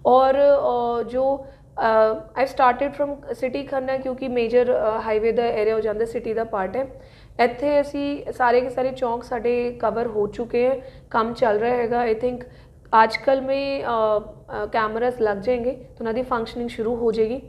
ਔਰ ਜੋ I started from city Khanna ਕਿਉਂਕਿ ਮੇਜਰ ਹਾਈਵੇ ਦਾ ਏਰੀਆ ਹੋ ਜਾਂਦਾ ਸਿਟੀ ਦਾ ਪਾਰਟ ਹੈ ਇੱਥੇ ਅਸੀਂ ਸਾਰੇ ਕੇ ਸਾਰੇ ਚੌਂਕ ਸਾਡੇ ਕਵਰ ਹੋ ਚੁੱਕੇ ਹੈ ਕੰਮ ਚੱਲ ਰਿਹਾ ਹੈਗਾ ਆਈ ਥਿੰਕ आजकल में ਕੈਮਰਾਸ ਲੱਗ ਜਾਣਗੇ ਤਾਂ ਉਹਨਾਂ ਦੀ ਫੰਕਸ਼ਨਿੰਗ ਸ਼ੁਰੂ ਹੋ ਜਾਏਗੀ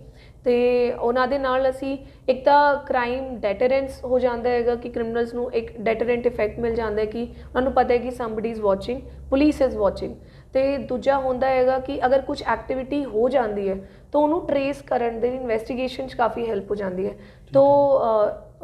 ਤੇ ਉਹਨਾਂ ਦੇ ਨਾਲ ਅਸੀਂ ਇੱਕ ਤਾਂ ਕ੍ਰਾਈਮ ਡੈਟਰੈਂਸ ਹੋ ਜਾਂਦਾ ਹੈਗਾ ਕਿ ਕ੍ਰਿਮੀਨਲਸ ਨੂੰ ਇੱਕ ਡੈਟਰੈਂਟ ਇਫੈਕਟ ਮਿਲ ਜਾਂਦਾ ਹੈ ਕਿ ਉਹਨਾਂ ਨੂੰ ਪਤਾ ਹੈ ਕਿ somebody is watching police is watching ਤੇ ਦੂਜਾ ਹੁੰਦਾ ਹੈਗਾ ਕਿ ਅਗਰ ਕੁਝ ਐਕਟੀਵਿਟੀ ਹੋ ਜਾਂਦੀ ਹੈ ਤਾਂ ਉਹਨੂੰ ਟਰੇਸ ਕਰਨ ਦੇ ਇਨਵੈਸਟੀਗੇਸ਼ਨ 'ਚ ਕਾਫੀ ਹੈਲਪ ਹੋ ਜਾਂਦੀ ਹੈ। ਤੋ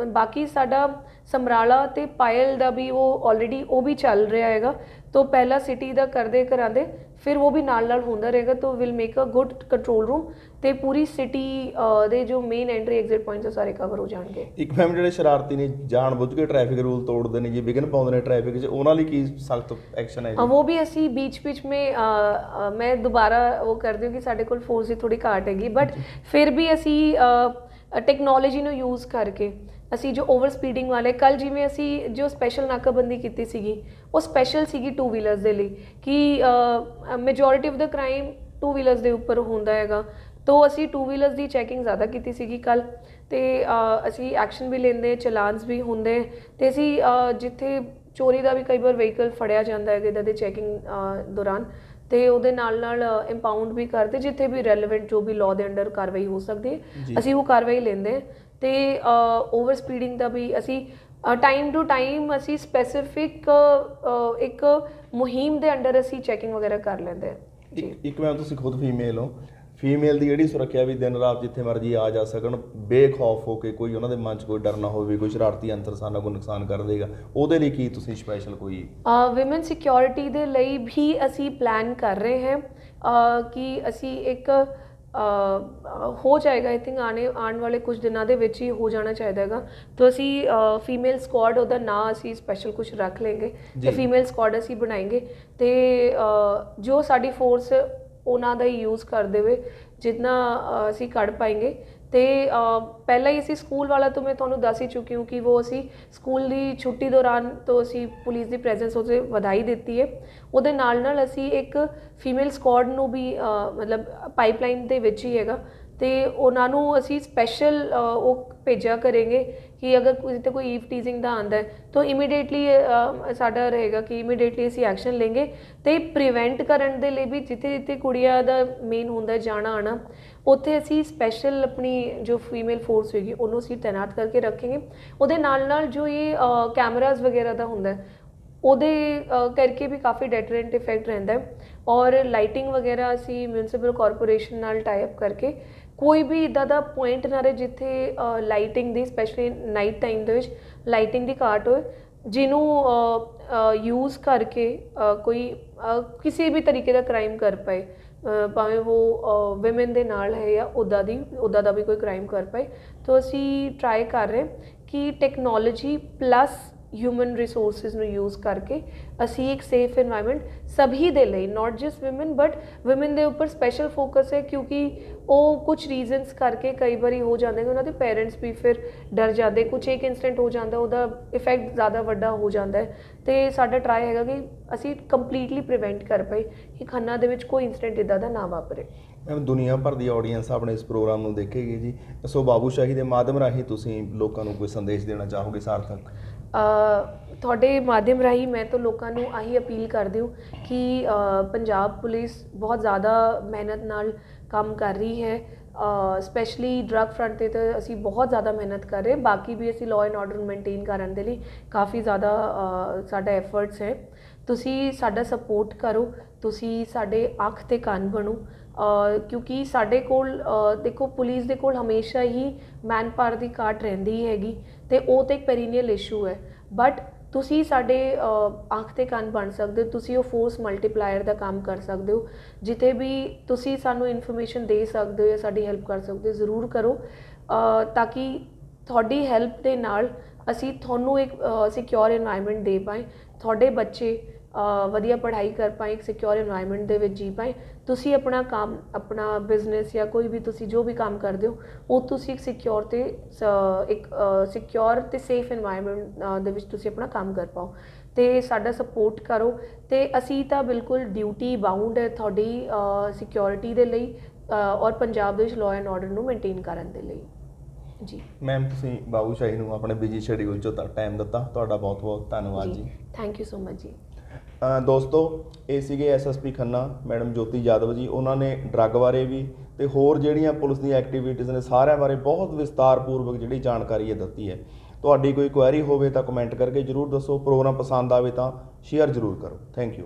ਬਾਕੀ ਸਾਡਾ ਸਮਰਾਲਾ ਤੇ ਪਾਇਲ ਦਾ ਵੀ ਉਹ ਆਲਰੇਡੀ ਉਹ ਵੀ ਚੱਲ ਰਿਹਾ ਹੈਗਾ। ਤੋ ਪਹਿਲਾ ਸਿਟੀ ਦਾ ਕਰਦੇ ਕਰਾਂਦੇ ਫਿਰ ਉਹ ਵੀ ਨਾਲ ਨਾਲ ਹੁੰਦਾ ਰਹੇਗਾ। ਤੋ will make a good control room ਤੇ ਪੂਰੀ ਸਿਟੀ ਦੇ ਜੋ ਮੇਨ ਐਂਟਰੀ ਐਗਜ਼ਿਟ ਪੁਆਇੰਟਸ ਸਾਰੇ ਕਵਰ ਹੋ ਜਾਣਗੇ। ਇੱਕ ਫੈਮ ਜਿਹੜੇ ਸ਼ਰਾਰਤੀ ਨੇ ਜਾਣਬੁੱਝ ਕੇ ਟ੍ਰੈਫਿਕ ਰੂਲ ਤੋੜਦੇ ਨੇ ਜੀ ਵਿਗਨ ਪਾਉਂਦੇ ਨੇ ਟ੍ਰੈਫਿਕ 'ਚ ਉਹਨਾਂ ਲਈ ਕੀ ਸਖਤ ਐਕਸ਼ਨ ਹੈ ਜੀ? ਉਹ ਵੀ ਅਸੀਂ ਬੀਚ ਵਿੱਚ ਮੇ ਮੈਂ ਦੁਬਾਰਾ ਉਹ ਕਰ ਹਾਂ ਕਿ ਸਾਡੇ ਕੋਲ ਫੋਰਸ ਦੀ ਥੋੜੀ ਘਾਟ ਹੈਗੀ ਬਟ ਫਿਰ ਵੀ ਅਸੀਂ ਟੈਕਨੋਲੋਜੀ ਨੂੰ ਯੂਜ਼ ਕਰਕੇ ਅਸੀਂ ਜੋ ਓਵਰ ਸਪੀਡਿੰਗ ਵਾਲੇ ਕੱਲ ਜਿਵੇਂ ਅਸੀਂ ਜੋ ਸਪੈਸ਼ਲ ਨਾਕਾਬੰਦੀ ਕੀਤੀ ਸੀਗੀ ਉਹ ਸਪੈਸ਼ਲ ਸੀਗੀ ਟੂ ਵੀਲਰਸ ਦੇ ਲਈ ਕਿ ਮੈਜੋਰਿਟੀ ਆਫ ਦਾ ਕ੍ਰਾਈਮ ਟੂ ਵੀਲਰਸ ਦੇ ਉੱਪਰ ਹੁੰਦਾ ਹੈਗਾ। ਤੋ ਅਸੀਂ ਟੂ ਵੀਲਰਸ ਦੀ ਚੈਕਿੰਗ ਜ਼ਿਆਦਾ ਕੀਤੀ ਸੀਗੀ ਕੱਲ ਤੇ ਅਸੀਂ ਐਕਸ਼ਨ ਵੀ ਲੈਂਦੇ ਚਲਾਨਸ ਵੀ ਹੁੰਦੇ ਤੇ ਅਸੀਂ ਜਿੱਥੇ ਚੋਰੀ ਦਾ ਵੀ ਕਈ ਵਾਰ ਵਹੀਕਲ ਫੜਿਆ ਜਾਂਦਾ ਹੈ ਇਹਦਾ ਦੇ ਚੈਕਿੰਗ ਦੌਰਾਨ ਤੇ ਉਹਦੇ ਨਾਲ ਨਾਲ ਇੰਪਾਊਂਡ ਵੀ ਕਰਦੇ ਜਿੱਥੇ ਵੀ ਰੈਲੇਵੈਂਟ ਜੋ ਵੀ ਲਾਅ ਦੇ ਅੰਡਰ ਕਾਰਵਾਈ ਹੋ ਸਕਦੀ ਹੈ। ਅਸੀਂ ਉਹ ਕਾਰਵਾਈ ਲੈਂਦੇ ਤੇ ਓਵਰ ਸਪੀਡਿੰਗ ਦਾ ਵੀ ਅਸੀਂ ਟਾਈਮ ਟੂ ਟਾਈਮ ਅਸੀਂ ਸਪੈਸੀਫਿਕ ਇੱਕ ਮੁਹਿੰਮ ਦੇ ਅੰਡਰ ਅਸੀਂ ਚੈਕਿੰਗ ਵਗੈਰਾ ਕਰ ਲੈਂਦੇ ਹਾਂ। ਜੀ। ਇੱਕ ਮੈਮ ਤੁਸੀਂ ਖੁਦ ਫੀਮੇਲ ਹੋ। ਫੀਮੇਲ ਦੀ ਜਿਹੜੀ ਸੁਰੱਖਿਆ ਵੀ ਦਿਨ ਰਾਤ ਜਿੱਥੇ ਮਰਜ਼ੀ ਆ ਜਾ ਸਕਣ ਬੇਖੌਫ ਹੋ ਕੇ ਕੋਈ ਉਹਨਾਂ ਦੇ ਮਨ 'ਚ ਕੋਈ ਡਰ ਨਾ ਹੋਵੇ ਕੋਈ ਸ਼ਰਾਰਤੀ ਅੰਤਰ ਸਾਨਾ ਕੋਈ ਨੁਕਸਾਨ ਕਰ ਦੇਗਾ। ਉਹਦੇ ਲਈ ਕੀ ਤੁਸੀਂ ਸਪੈਸ਼ਲ ਕੋਈ? ਵਿਮਨ ਸਿਕਿਉਰਿਟੀ ਦੇ ਲਈ ਵੀ ਅਸੀਂ ਪਲਾਨ ਕਰ ਰਹੇ ਹਾਂ ਕਿ ਅਸੀਂ ਇੱਕ ਹੋ ਜਾਏਗਾ ਆਈ ਥਿੰਕ ਆਣੇ ਆਉਣ ਵਾਲੇ ਕੁਝ ਦਿਨਾਂ ਦੇ ਵਿੱਚ ਹੀ ਹੋ ਜਾਣਾ ਚਾਹੀਦਾ ਹੈਗਾ। ਤਾਂ ਅਸੀਂ ਫੀਮੇਲ ਸਕੁਆਡ ਉਹਦਾ ਨਾਂ ਅਸੀਂ ਸਪੈਸ਼ਲ ਕੁਝ ਰੱਖ ਲਵਾਂਗੇ ਜੀ। ਤੇ ਫੀਮੇਲ ਸਕੁਆਡ ਅਸੀਂ ਬਣਾਏਂਗੇ ਤੇ ਜੋ ਸਾਡੀ ਫੋਰਸ ਉਹਨਾਂ ਦਾ ਹੀ ਯੂਜ਼ ਕਰਦੇ ਹੋਏ ਜਿੰਨਾ ਅਸੀਂ ਕੱਢ ਪਾएंगे ਤੇ ਪਹਿਲਾਂ ਹੀ ਅਸੀਂ ਸਕੂਲ ਵਾਲਾ ਤੋਂ ਮੈਂ ਤੁਹਾਨੂੰ ਦੱਸ ਹੀ ਚੁੱਕੀ ਹਾਂ ਕਿ ਉਹ ਅਸੀਂ ਸਕੂਲ ਦੀ ਛੁੱਟੀ ਦੌਰਾਨ ਤੋਂ ਅਸੀਂ ਪੁਲਿਸ ਦੀ ਪ੍ਰੈਜ਼ੈਂਸ ਉਹਦੇ ਵਧਾਈ ਦਿੱਤੀ ਹੈ ਉਹਦੇ ਨਾਲ ਨਾਲ ਅਸੀਂ ਇੱਕ ਫੀਮੇਲ ਸਕੁਆਡ ਨੂੰ ਵੀ ਮਤਲਬ ਪਾਈਪਲਾਈਨ ਦੇ ਵਿੱਚ ਹੀ ਹੈਗਾ। ਤੇ ਉਹਨਾਂ ਨੂੰ ਅਸੀਂ ਸਪੈਸ਼ਲ ਉਹ ਭੇਜਿਆ ਕਰਾਂਗੇ ਕਿ ਅਗਰ ਕੋਈ ਤੇ ਕੋਈ ਈਵ ਟੀਜ਼ਿੰਗ ਦਾ ਆਂਦਾ ਹੈ, ਤਾਂ ਇਮੀਡੀਏਟਲੀ ਸਾਡਾ ਰਹੇਗਾ ਕਿ ਇਮੀਡੀਏਟਲੀ ਅਸੀਂ ਐਕਸ਼ਨ ਲਵਾਂਗੇ ਤੇ ਪ੍ਰੀਵੈਂਟ ਕਰਨ ਦੇ ਲਈ ਵੀ ਜਿੱਥੇ ਜਿੱਥੇ ਕੁੜੀਆਂ ਦਾ ਮੇਨ ਹੁੰਦਾ ਜਾਣਾ ਆਣਾ ਉੱਥੇ ਅਸੀਂ ਸਪੈਸ਼ਲ ਆਪਣੀ ਜੋ ਫੀਮੇਲ ਫੋਰਸ ਹੋਏਗੀ ਉਹਨੂੰ ਅਸੀਂ ਤਾਇਨਾਤ ਕਰਕੇ ਰੱਖਾਂਗੇ। ਉਹਦੇ ਨਾਲ ਨਾਲ ਜੋ ਇਹ ਕੈਮਰਾਜ਼ ਵਗੈਰਾ ਦਾ ਹੁੰਦਾ ਉਹਦੇ ਕਰਕੇ ਵੀ ਕਾਫੀ ਡੈਟਰੈਂਟ ਇਫੈਕਟ ਰਹਿੰਦਾ ਹੈ। ਔਰ ਲਾਈਟਿੰਗ ਵਗੈਰਾ ਅਸੀਂ ਮਿਊਨਿਸਪਲ ਕਾਰਪੋਰੇਸ਼ਨ ਨਾਲ ਟਾਈ ਅਪ ਕਰਕੇ ਕੋਈ ਵੀ ਇਦਾਂ ਦਾ ਪੁਆਇੰਟ ਨਾ ਰਹੇ ਜਿੱਥੇ ਲਾਈਟਿੰਗ ਦੀ ਸਪੈਸ਼ਲੀ ਨਾਈਟ ਟਾਈਮ ਦੇ ਵਿੱਚ ਲਾਈਟਿੰਗ ਦੀ ਘਾਟ ਹੋਏ, ਜਿਹਨੂੰ ਯੂਜ਼ ਕਰਕੇ ਕੋਈ ਕਿਸੇ ਵੀ ਤਰੀਕੇ ਦਾ ਕ੍ਰਾਈਮ ਕਰ ਪਾਏ ਭਾਵੇਂ ਉਹ ਔਮਨ ਦੇ ਨਾਲ ਹੈ ਜਾਂ ਉੱਦਾਂ ਦੀ ਉੱਦਾਂ ਦਾ ਵੀ ਕੋਈ ਕ੍ਰਾਈਮ ਕਰ ਪਾਏ, ਤਾਂ ਅਸੀਂ ਟਰਾਈ ਕਰ ਰਹੇ ਕਿ ਟੈਕਨੋਲੋਜੀ ਪਲੱਸ ਹਿਊਮਨ ਰਿਸੋਰਸਸ ਨੂੰ ਯੂਜ਼ ਕਰਕੇ ਅਸੀਂ ਇੱਕ ਸੇਫ এনवायरमेंट ਸਭੀ ਦੇ ਲਈ not just women but women ਦੇ ਉੱਪਰ ਸਪੈਸ਼ਲ ਫੋਕਸ ਹੈ, ਕਿਉਂਕਿ ਉਹ ਕੁਝ ਰੀਜ਼ਨਸ ਕਰਕੇ ਕਈ ਵਾਰੀ ਹੋ ਜਾਂਦੇ ਨੇ, ਉਹਨਾਂ ਦੇ ਪੇਰੈਂਟਸ ਵੀ ਫਿਰ ਡਰ ਜਾਂਦੇ ਕੁਝ ਇੱਕ ਇਨਸੀਡੈਂਟ ਹੋ ਜਾਂਦਾ, ਉਹਦਾ ਇਫੈਕਟ ਜ਼ਿਆਦਾ ਵੱਡਾ ਹੋ ਜਾਂਦਾ ਹੈ। ਤੇ ਸਾਡਾ ਟਰਾਈ ਹੈਗਾ ਕਿ ਅਸੀਂ ਕੰਪਲੀਟਲੀ ਪ੍ਰੀਵੈਂਟ ਕਰ ਪਏ ਕਿ ਖੰਨਾ ਦੇ ਵਿੱਚ ਕੋਈ ਇਨਸੀਡੈਂਟ ਇਦਾਂ ਦਾ ਨਾ ਵਾਪਰੇ। ਦੁਨੀਆ ਭਰ ਦੀ ਆਡੀਅנס ਆਪਣੇ ਇਸ ਪ੍ਰੋਗਰਾਮ ਨੂੰ ਦੇਖੇਗੀ ਜੀ। ਸੋ ਬਾਬੂ ਸ਼ਾਹੀ ਦੇ ਮਾਧਮ ਰਾਹੀਂ ਤੁਸੀਂ ਲੋਕਾਂ ਨੂੰ ਕੋਈ ਸੰਦੇਸ਼ ਦੇਣਾ ਚਾਹੋਗੇ ਸਾਰਥਕ? ਤੁਹਾਡੇ ਮਾਧਿਅਮ ਰਾਹੀਂ ਮੈਂ ਤਾਂ ਲੋਕਾਂ ਨੂੰ ਆਹੀ ਅਪੀਲ ਕਰਦੀ ਹੂੰ ਕਿ ਪੰਜਾਬ ਪੁਲਿਸ ਬਹੁਤ ਜ਼ਿਆਦਾ ਮਿਹਨਤ ਨਾਲ ਕੰਮ ਕਰ ਰਹੀ ਹੈ। ਸਪੈਸ਼ਲੀ ਡਰੱਗ ਫਰੰਟ ਤੇ ਤਾਂ ਅਸੀਂ ਬਹੁਤ ਜ਼ਿਆਦਾ ਮਿਹਨਤ ਕਰ ਰਹੇ ਬਾਕੀ ਵੀ ਅਸੀਂ ਲਾਅ ਐਂਡ ਆਰਡਰ ਨੂੰ ਮੇਨਟੇਨ ਕਰਨ ਦੇ ਲਈ ਕਾਫੀ ਜ਼ਿਆਦਾ ਸਾਡਾ ਐਫਰਟਸ ਹੈ। ਤੁਸੀਂ ਸਾਡਾ ਸਪੋਰਟ ਕਰੋ, ਤੁਸੀਂ ਸਾਡੇ ਅੱਖ ਤੇ ਕੰਨ ਬਣੋ। ਕਿਉਂਕਿ ਸਾਡੇ ਕੋਲ ਦੇਖੋ, ਪੁਲਿਸ ਦੇ ਕੋਲ ਹਮੇਸ਼ਾ ਹੀ ਮੈਨ ਮੈਨਪਾਵਰ ਦੀ ਘਾਟ ਰਹਿੰਦੀ ਹੈਗੀ ਤੇ ਉਹ ਤੇ ਇੱਕ ਪੈਰੀਨੀਅਲ ਇਸ਼ੂ ਹੈ। ਬਟ ਤੁਸੀਂ ਸਾਡੇ ਅੱਖ ਤੇ ਕੰਨ ਬਣ ਸਕਦੇ ਹੋ, ਤੁਸੀਂ ਉਹ ਫੋਰਸ ਮਲਟੀਪਲਾਇਰ ਦਾ ਕੰਮ ਕਰ ਸਕਦੇ ਹੋ, ਜਿੱਥੇ ਵੀ ਤੁਸੀਂ ਸਾਨੂੰ ਇਨਫੋਰਮੇਸ਼ਨ ਦੇ ਸਕਦੇ ਹੋ ਜਾਂ ਸਾਡੀ ਹੈਲਪ ਕਰ ਸਕਦੇ ਹੋ, ਜ਼ਰੂਰ ਕਰੋ। ਤਾਂ ਕਿ ਤੁਹਾਡੀ ਹੈਲਪ ਦੇ ਨਾਲ ਅਸੀਂ ਤੁਹਾਨੂੰ ਇੱਕ ਸਿਕਿਉਰ এনवायरमेंट ਦੇ ਪਾਏ, ਤੁਹਾਡੇ ਬੱਚੇ ਵਧੀਆ ਪੜ੍ਹਾਈ ਕਰ ਪਾਏ ਇੱਕ ਸਿਕਿਉਰ এনवायरमेंट ਦੇ ਵਿੱਚ ਜੀ ਪਾਏ ਤੁਸੀਂ ਆਪਣਾ ਕੰਮ ਆਪਣਾ ਬਿਜ਼ਨਸ ਜਾਂ ਕੋਈ ਵੀ ਤੁਸੀਂ ਜੋ ਵੀ ਕੰਮ ਕਰਦੇ ਹੋ ਉਹ ਤੁਸੀਂ ਇੱਕ ਸਿਕਿਉਰ ਤੇ ਇੱਕ ਸਿਕਿਉਰ ਤੇ ਸੇਫ এনवायरमेंट ਦੇ ਵਿੱਚ ਤੁਸੀਂ ਆਪਣਾ ਕੰਮ ਕਰ ਪਾਓ। ਤੇ ਸਾਡਾ ਸਪੋਰਟ ਕਰੋ। ਤੇ ਅਸੀਂ ਤਾਂ ਬਿਲਕੁਲ ਡਿਊਟੀ ਬਾਉਂਡ ਹੈ ਤੁਹਾਡੀ ਸਿਕਿਉਰਿਟੀ ਦੇ ਲਈ ਔਰ ਪੰਜਾਬ ਦੇ ਵਿੱਚ ਲਾਅ ਐਂਡ ਆਰਡਰ ਨੂੰ ਮੇਨਟੇਨ ਕਰਨ ਦੇ ਲਈ। ਜੀ। ਮੈਮ ਤੁਸੀਂ ਬਾਬੂ ਸ਼ਾਹੀ ਨੂੰ ਆਪਣੇ ਬਿਜ਼ੀ ਸ਼ੈਡਿਊਲ ਚੋਂ ਤਾਂ ਟਾਈਮ ਦਿੱਤਾ। ਤੁਹਾਡਾ ਬਹੁਤ ਬਹੁਤ ਧੰਨਵਾਦ ਜੀ। ਥੈਂਕ ਯੂ ਸੋ ਮਚ ਜੀ। ਅ, ਦੋਸਤੋ ਇਹ ਸੀਗੇ ਐਸਐਸਪੀ ਖੰਨਾ ਮੈਡਮ ਜੋਤੀ ਯਾਦਵ ਜੀ। ਉਹਨਾਂ ਨੇ ਡਰੱਗ ਬਾਰੇ ਵੀ ਤੇ ਹੋਰ ਜਿਹੜੀਆਂ ਪੁਲਿਸ ਦੀਆਂ ਐਕਟੀਵਿਟੀਜ਼ ਨੇ ਸਾਰਿਆਂ ਬਾਰੇ ਬਹੁਤ ਵਿਸਤਾਰਪੂਰਵਕ ਜਿਹੜੀ ਜਾਣਕਾਰੀ ਇਹ ਦਿੱਤੀ ਹੈ। ਤੁਹਾਡੀ ਕੋਈ ਕੁਐਰੀ ਹੋਵੇ ਤਾਂ ਕਮੈਂਟ ਕਰਕੇ ਜਰੂਰ ਦੱਸੋ। ਪ੍ਰੋਗਰਾਮ ਪਸੰਦ ਆਵੇ ਤਾਂ ਸ਼ੇਅਰ ਜਰੂਰ ਕਰੋ। Thank you